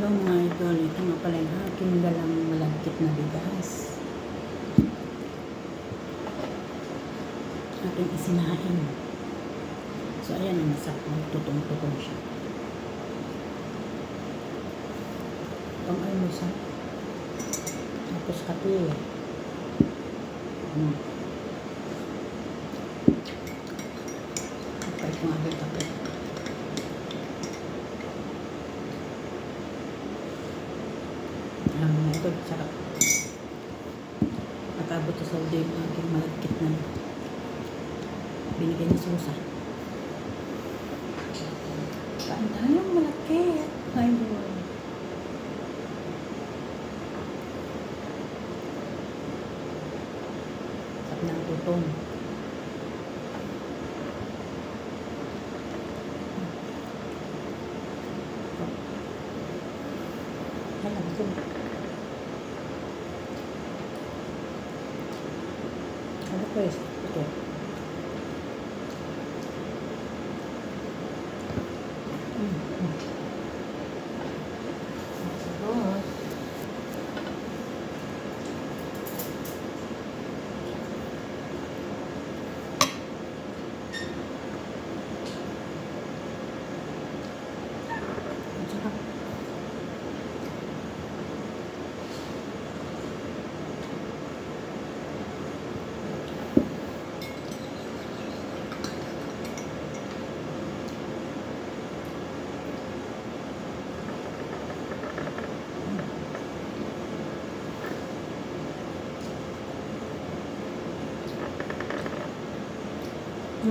Hello mga idol, ito nga pala yung aking dalang malagkit na bigas. Aking isinain. So ayan ang nasa ko, tutong-tutong siya. Pang almusal. Tapos kape. Hmm. Kapay ko nga aking kape. Alam mo ito, sarap. Nakabot sa Saudi yung aking malagkit na binigay ni Susa. Saan tayong malagkit? Ay, boy. Sarap ng tutong. Alam ko. Ano ko is ito? Mm. mm. Sarap. Ang sarap.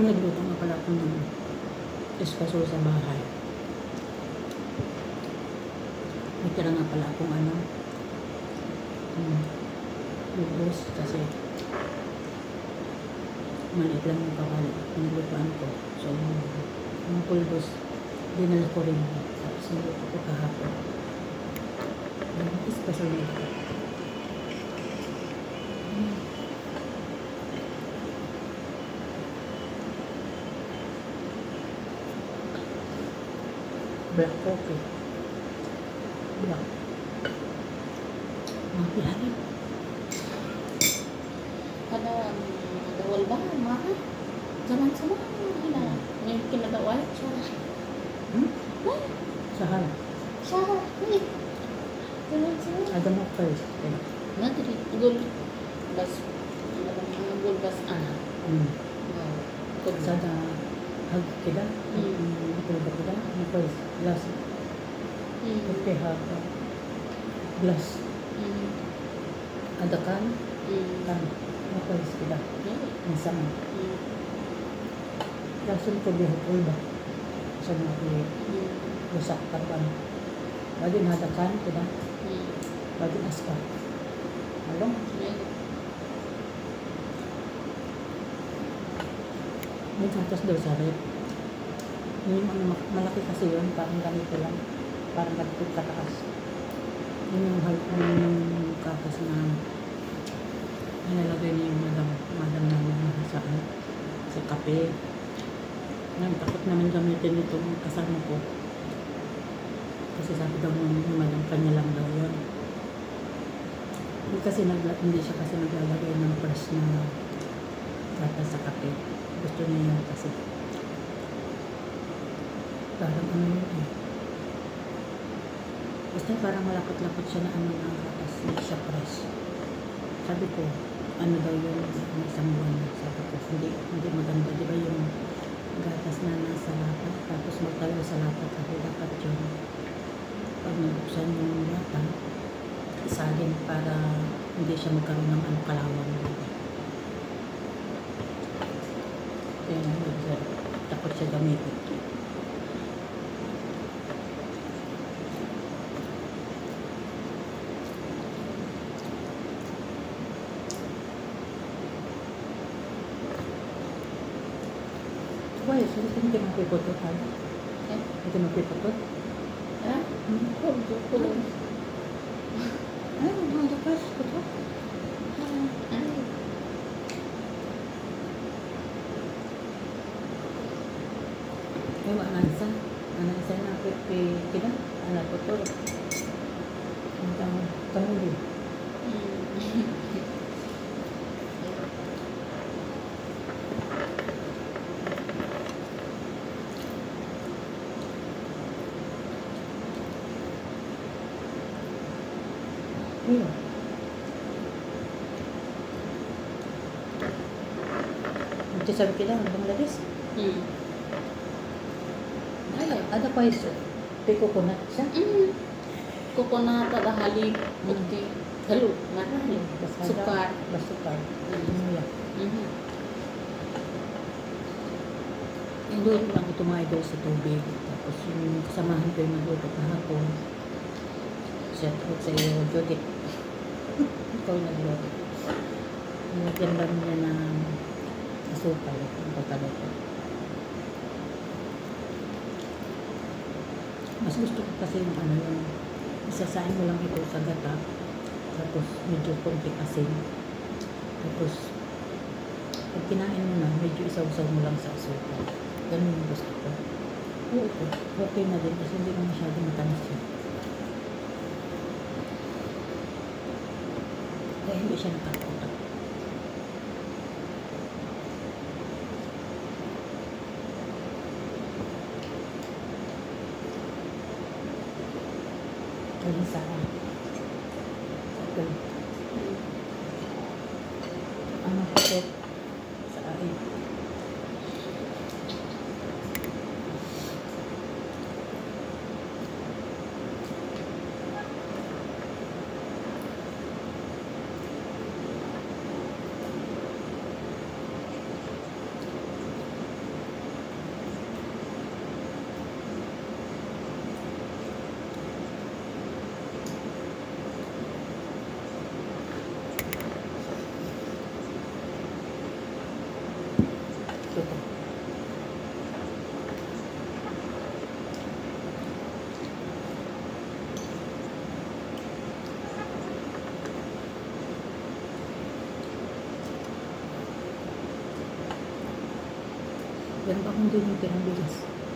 Nung nagluto nga pala ako ng espresso sa bahay. May tira nga pala akong ano, um, lubos kasi maliit lang yung kawali. Pinaglutuan ko. So, yung pulbos, dinala ko rin. Tapos nagluto ko kahapon. Espresso. Mm. bear poke. Yeah. Mahal. Ano ang dawal ba? Mahal. Jangan sama. Hina. May kinadawal. ada Hmm? Ay. Sahara. Sahara. Hey. Zaman sama. Ada mo pa eh. Nanti di gul. Bas. Gul bas. Ah. Hmm. Kung sa dahil. Hag kita. Hmm. Hmm. Ito ba kita? Ang first. Last. Hmm. Okay hag. Glass. Hmm. Adakan. Hmm. Kan. Ang first kita. Ang sama. Hmm. Lasun ko biho pulba. Sa mga kuya. Hmm. Lusak karban. Bagin hadakan kita. Hmm. Bagin aska. Along. May gatas daw sa rep. Yung ano, malaki kasi yun, parang ganito lang. Parang ganito kataas. Yun yung, hal- yun yung gatas na nilalagay niya yung madam, madam namin na sa, ano, sa kape. Ngayon, takot naman gamitin itong kasama ko. Kasi sabi daw yung madam, kanya lang daw yun. Kasi nagla, hindi siya kasi naglalagay ng fresh na gatas sa kape. Gusto niya yun kasi. Parang ano yun eh. Basta parang malapot-lapot siya na ano ng gatas. Hindi siya fresh. Sabi ko, ano daw yun, ng isang buwan. Sabi ko, hindi, hindi maganda. Di ba yung gatas na nasa lata, tapos magtayo sa lata kasi dapat yun. Pag nabuksan yung lata, isagin para hindi siya magkaroon ng ano kalawang. Kaya nga, takot siya gamitin. Why? Sino hindi mapiputot ha? Eh? Hindi mapiputot? Ah? Hmm? Kulo, kulo. Ay, mga dapas, putot. Ay. ¿Qué va a lanzar? ¿Va a kita una que tentang ¿A la doctora? Macam sampai kita ¿Usted sabe qué. Pa is, may coconut siya. Mm. Coconut ada halib, putih, halus, marami, sukar. Basukar. Mm. Ano yan? Mhm. Doon lang ito mga idol sa tubig. Tapos yung kasamahan ko yung nagluto kahapon. Shout out sa iyo, Judith. Ikaw yung nagluto. Nilagyan lang niya ng asukal. Ang pagkaluto. Mas gusto ko kasi yung ano yung isasain mo lang ito sa gata. Tapos medyo konting asin. Tapos pag kinain mo na, medyo isaw-saw mo lang sa asukal. Ganun yung gusto ko. Oo. Okay na din kasi hindi na masyadong matamis yun. Kaya hindi siya nakakutak. Kaya sa. Ano ko Ito to. Ganun pa kung din yung tirang bigas. Aba,